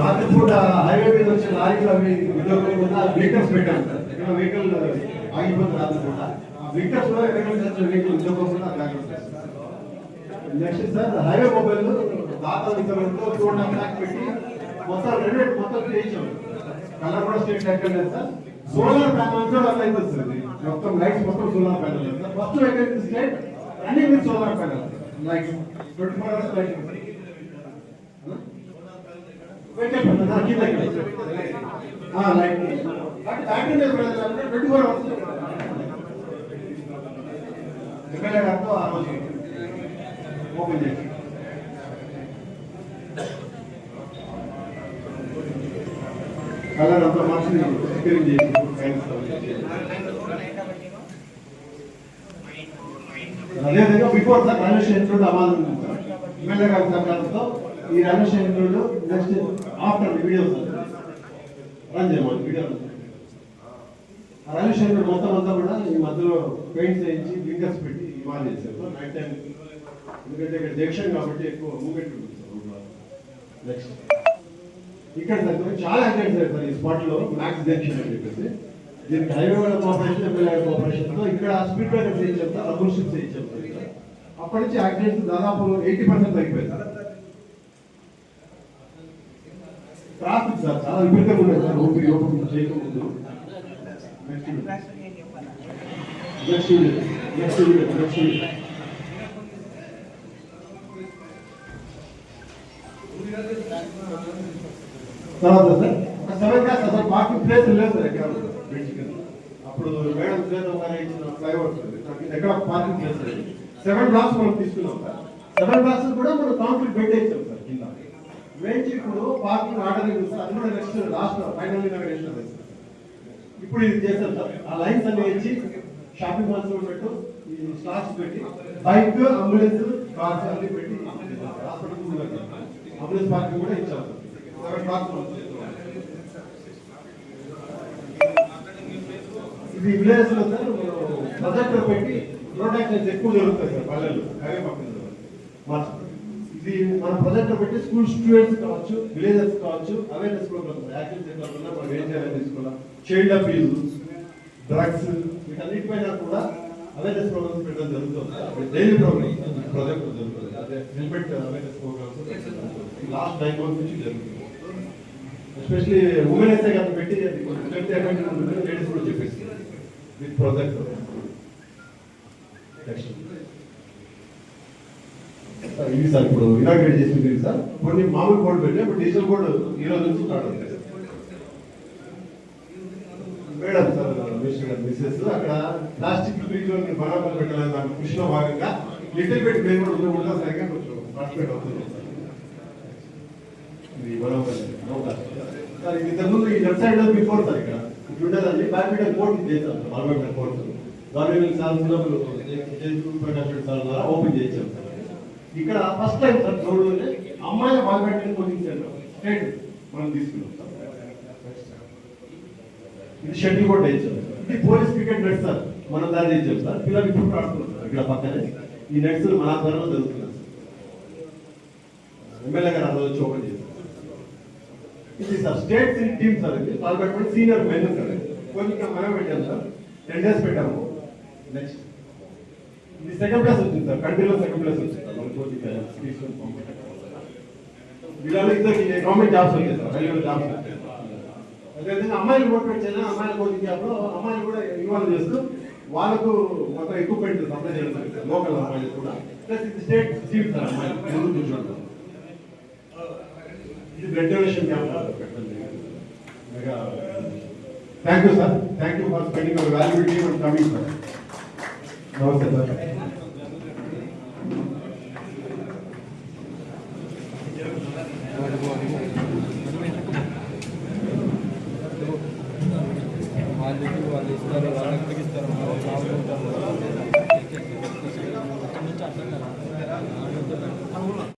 రాత్రిపూట హైవే మీద వచ్చే లారీలు అవి ఉద్యోగం వెహికల్స్ పెట్టాం సార్ ఎక్కడ వెహికల్ ఆగిపోతుంది రాత్రిపూట. ఆ వెహికల్స్లో ఎక్కడ వెహికల్ ఉద్యోగం నెక్స్ట్ సార్ హైవే మొబైల్ దాతా వితరణతో చూడడానికి పెట్టి మొత్తం రెండు మొత్తం చేయించాం. కలర్ కూడా స్టేట్ ఎక్కడ లేదు సార్. సోలార్ ప్యానల్ కూడా అలా అయిపోతుంది మొత్తం లైట్స్ మొత్తం సోలార్ ప్యానల్ ఫస్ట్ ఎక్కడ స్టేట్ అన్ని మీరు solar panel. Like twenty four hours light. Light. Battery twenty four hours. MLA గారితో ఆ రోజు ఓపెన్ చేసి కలర్ అంత మనిషిని రిపేరింగ్ చేసి అదేవిధంగా before sir railway station road అమాల్ MLA గారి సహకారంతో ఈ railway station next after video sir. Run చేయమని వీడియో రమేష్ రైల్వే మొత్తం అంతా కూడా ఈ మధ్యలో పెయింట్స్ వేయించి వింగర్స్ పెట్టి ఇవాళ చేశారు నైట్ టైం ఎందుకంటే ఇక్కడ జంక్షన్ కాబట్టి ఎక్కువ మూమెంట్ ఉంటుంది సార్. నెక్స్ట్ ఇక్కడ దగ్గర చాలా యాక్సిడెంట్స్ సార్ ఈ స్పాట్లో మ్యాక్స్ జంక్షన్ అని చెప్పేసి. దీనికి హైవే వాళ్ళ కోఆపరేషన్ ఎమ్మెల్యే కోఆపరేషన్తో ఇక్కడ స్పీడ్ బ్రేకర్ చేయించాం సార్ రబ్బర్ షిప్ చేయించాం సార్ ఇక్కడ. అప్పటి నుంచి యాక్సిడెంట్స్ దాదాపు ఎయిటీ పర్సెంట్ తగ్గిపోయింది సార్. ట్రాఫిక్ సార్ చాలా విపరీతంగా ఉండేది సార్. ఓపీ ఓపెన్ చేయకముందు. నెక్స్ట్ నెక్స్ట్ నెక్స్ట్ నెక్స్ట్ తర్వాత సార్ ఒక సెవెన్ క్లాస్ అసలు పార్కింగ్ ప్లేస్ లేదు సార్ ఎక్కడ బ్రిడ్జ్ కింద అప్పుడు మేడం సుజాత గారు ఇచ్చిన ఫ్లైఓవర్ సార్ నాకు ఎక్కడ పార్కింగ్ ప్లేస్ లేదు. సెవెన్ బ్లాక్స్ మనం తీసుకున్నాం సార్. సెవెన్ బ్లాక్స్ కూడా మనం కాంక్రీట్ బెడ్ వేసాం సార్ కింద. వేయించి ఇప్పుడు పార్కింగ్ ఆర్డర్ సార్. అది కూడా నెక్స్ట్ లాస్ట్ ఫైనల్ ఇనాగ్రేషన్ అది ఇప్పుడు ఇది చేశాం సార్. ఆ లైన్స్ అన్ని వేయించి షాపింగ్ మాల్స్ పెట్టు ఈ పెట్టి బైక్ అంబులెన్స్ కార్స్ అన్ని పెట్టి హాస్పిటల్ అంబులెన్స్ పార్కింగ్ కూడా ఇచ్చాం సార్. ఇది విలేజ్లో సార్ ప్రొజెక్టర్ పెట్టి రోడ్ యాక్సిడెంట్స్ ఎక్కువ జరుగుతాయి సార్ పల్లెల్లో హైవే పక్కన ఇది మన ప్రొజెక్టర్ పెట్టి స్కూల్ స్టూడెంట్స్ కావచ్చు విలేజెస్ కావచ్చు అవేర్నెస్ ప్రోగ్రామ్స్ యాక్సిడెంట్స్ ఎట్లా మనం ఏం చేయాలని తీసుకోవాలా చైల్డ్ అబ్యూజ్ డ్రగ్స్ వీటన్నిటిపైన కూడా అవేర్నెస్ ప్రోగ్రామ్స్ పెట్టడం జరుగుతుంది డైలీ ప్రోగ్రామ్స్ ప్రాజెక్ట్ జరుగుతుంది అదే helmet awareness programmes. Last nine months నుంచి జరుగుతుంది ఎస్పెషలీ ఉమెన్ ఎస్ఐ గారిని పెట్టి స్ట్రెంత్ అకౌంట్ ఉంటుంది లేడీస్ కూడా చెప్పేసి విత్ ప్రాజెక్ట్ సార్ ఇది సార్ ఇప్పుడు ఇనాగ్రేట్ చేసింది సార్? కొన్ని మామూలు కోడ్ పెట్టి ఇప్పుడు డిజిటల్ కోడ్ ఈ రోజు నుంచి స్టార్ట్ అవుతుంది మేడం సార్ గారు మిస్సెస్ అక్కడ ప్లాస్టిక్ ఫ్రీ జోన్ బరాబర్ పెట్టాలని దాని కృషిలో భాగంగా లిటిల్ బిట్ మేము కూడా ఉండకుండా సరిగ్గా కొంచెం పార్టిసిపేట్ అవుతుంది. ఇది బరాబర్ సార్ ఇది ఇంతకుముందు ఈ లెఫ్ట్ సైడ్లో బిఫోర్ సార్ ఇక్కడ. ఇది ఉండదండి. బ్యాడ్మింటన్ కోర్ట్ చేశాం sir. Ball badminton court government sir ఉన్నప్పుడు ప్రకాష్ సార్ ద్వారా ఓపెన్ చేయించాం సార్. ఇక్కడ ఫస్ట్ టైం సార్ రోడ్లోనే అమ్మాయిల బాల్బ్యాడ్మింటన్ కోచింగ్ సెంటర్ స్టేట్ మనం తీసుకున్నాం సార్. ఇది షెడ్యూల్ కూడా వేయించాం ఇది పోలీస్ క్రికెట్ నడుస్తారు మనం దాన్ని చేయించాం సార్. పిల్లలు ఇప్పుడు ఆడుతున్నారు ఇక్కడ పక్కనే. ఈ నెక్స్ట్ మన త్వరలో జరుగుతున్నాయి ఎమ్మెల్యే గారు ఆ వచ్చి ఓపెన్ చేశారు. ఇది సార్ స్టేట్ టీమ్ సార్ ఇది. పెట్టుకుంటే సీనియర్ మెన్ సార్ కొంచెం మనం పెట్టాం సార్. టెన్ డేస్ పెట్టాము. నెక్స్ట్ ఇది సెకండ్ ప్లేస్ వచ్చింది సార్. కంట్రీలో సెకండ్ ప్లేస్ వచ్చింది సార్. మన కోచింగ్ వీళ్ళలో ఇద్దరికి గవర్నమెంట్ జాబ్స్ వచ్చాయి సార్. రైల్వే జాబ్స్ వచ్చాయి అదేవిధంగా అమ్మాయిలు మోటివేట్ చేయాలి అమ్మాయిల కోచింగ్ జాబ్లో అమ్మాయిలు కూడా ఇన్వాల్వ్ చేస్తూ వాళ్ళకు మొత్తం ఎక్విప్మెంట్ సప్లై చేయడం లోకల్ అమ్మాయిలు కూడా. ప్లస్ ఇది స్టేట్ సీట్ సార్ అమ్మాయిలు ముందు కూర్చోండి ఇది blood donation camp thank you sir thank you for spending our valuable time and coming sir నమస్తే సార్ వాళ్ళు వాళ్ళు ఇస్తారు వాళ్ళు ఎక్కడికి ఇస్తారు అర్థం కదా